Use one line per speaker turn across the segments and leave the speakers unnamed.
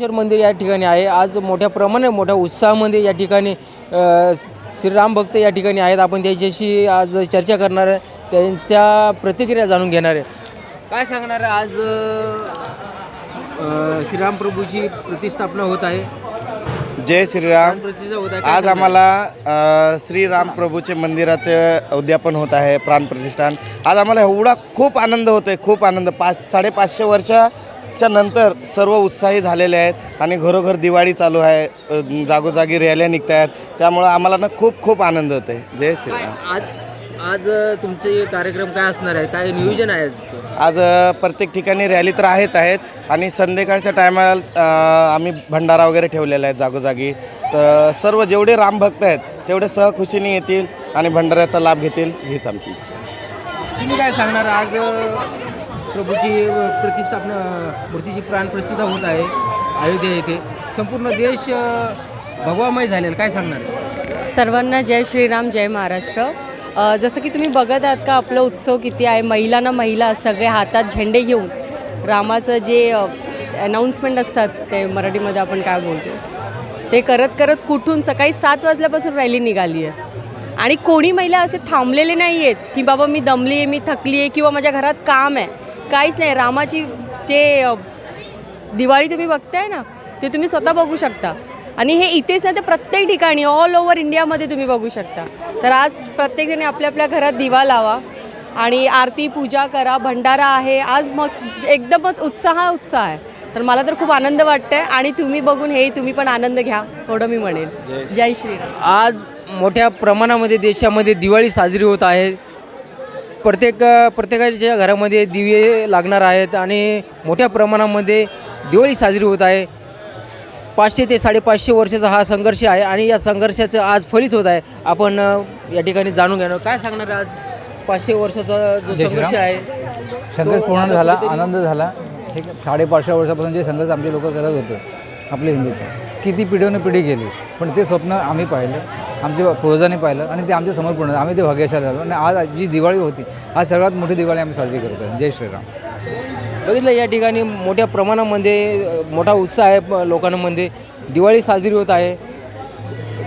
रामेश्वर मंदिर या ठिकाणी आहे. आज मोठ्या प्रमाणात मोठ्या उत्साहामध्ये या ठिकाणी श्रीराम भक्त या ठिकाणी आहेत. आपण त्यांच्याशी आज चर्चा करणार आहे. त्यांच्या प्रतिक्रिया जाणून घेणार आहे. काय सांगणार आहे? आज श्रीराम प्रभूची प्रतिष्ठापना होत आहे.
जय श्रीराम.
होत आहे.
आज? आम्हाला श्रीराम प्रभूचे मंदिराचं उद्यापन होत आहे प्राणप्रतिष्ठान. आज आम्हाला एवढा खूप आनंद होतो आहे खूप आनंद. पाच साडेपाचशे वर्षाच्या नंतर सर्व उत्साही झालेले आहेत आणि घरोघर दिवाळी चालू आहे जागोजागी रॅल्या निघत आहेत त्यामुळं आम्हाला ना खूप खूप आनंद होतो आहे जय श्रीराम
आज आज तुमचे कार्यक्रम काय असणार आहे काय नियोजन आहे?
आज प्रत्येक ठिकाणी रॅली तर आहेच आहेत आणि संध्याकाळच्या टायमाला आम्ही भंडारा वगैरे ठेवलेला आहे जागोजागी. तर सर्व जेवढे राम भक्त आहेत तेवढे सहखुशीने येतील आणि भंडाऱ्याचा लाभ घेतील हीच आमची इच्छा
तुम्ही काय सांगणार? आज प्रभूची प्रतिष्ठापना मूर्तीची प्राणप्रसिद्ध होत आहे अयोध्या येथे. संपूर्ण देश भगवामय झालेला काय सांगणार?
सर्वांना जय श्रीराम जय महाराष्ट्र. जसं की तुम्ही बघत आहात का आपलं उत्सव किती आहे? महिला ना महिला सगळे हातात झेंडे घेऊन रामाचं जे अनाऊन्समेंट असतात ते मराठीमध्ये आपण काय बोलतो? ते करत करत कुठून सकाळी सात वाजल्यापासून रॅली निघाली आहे. आणि कोणी महिला असे थांबलेले नाही आहेत की बाबा मी दमली आहे मी थकली आहे किंवा माझ्या घरात काम आहे. काहीच नाही. रामाची जे दिवाळी तुम्ही बघताय ना ते तुम्ही स्वतः बघू शकता. आणि हे इथेच नाही तर प्रत्येक ठिकाणी ऑल ओव्हर इंडियामध्ये तुम्ही बघू शकता. तर आज प्रत्येकजणी आपल्या आपल्या घरात दिवा लावा आणि आरती पूजा करा भंडारा आहे. आज मग एकदमच उत्साह उत्साह आहे. तर मला तर खूप आनंद वाटतंय आणि तुम्ही बघून हे तुम्ही पण आनंद घ्या एवढं मी म्हणेल जय श्रीराम.
आज मोठ्या प्रमाणामध्ये देशामध्ये दिवाळी साजरी होत आहे. प्रत्येक प्रत्येकाच्या घरामध्ये दिवे लागणार आहेत आणि मोठ्या प्रमाणामध्ये दिवाळी साजरी होत आहे. पाचशे ते साडेपाचशे वर्षाचा हा संघर्ष आहे आणि या संघर्षाचं आज फलित होत आहे. आपण या ठिकाणी जाणून घेणार काय सांगणार आज पाचशे वर्षाचा जो संघर्ष. आहे?
संघर्ष पूर्ण झाला आनंद झाला. ठीक आहे साडेपाचशे वर्षापासून जे संघर्ष आमचे लोक करत होते आपल्या हिंदूत किती पिढीने पिढी गेली पण ते स्वप्न आम्ही पाहिलं. आमच्या पूर्वजांनी पाहिलं आणि ते आमच्यासमोर पूर्ण आम्ही ते भाग्यशाली झालो. आणि आज जी दिवाळी होती आज सर्वात मोठी दिवाळी आम्ही साजरी करतो आहे. जय श्रीराम.
बघितलं या ठिकाणी मोठ्या प्रमाणामध्ये मोठा उत्साह आहे प- लोकांमध्ये. दिवाळी साजरी होत आहे.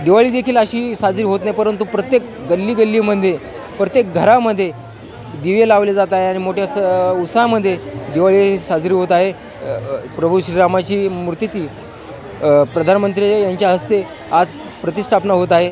दिवाळी देखील अशी साजरी होत नाही परंतु प्रत्येक गल्ली गल्लीमध्ये प्रत्येक घरामध्ये दिवे लावले जात आहे आणि मोठ्या स उत्साहामध्ये दिवाळी साजरी होत आहे. प्रभू श्रीरामाची मूर्तीची प्रधानमंत्री यांच्या हस्ते आज प्रतिष्ठापना होत आहे.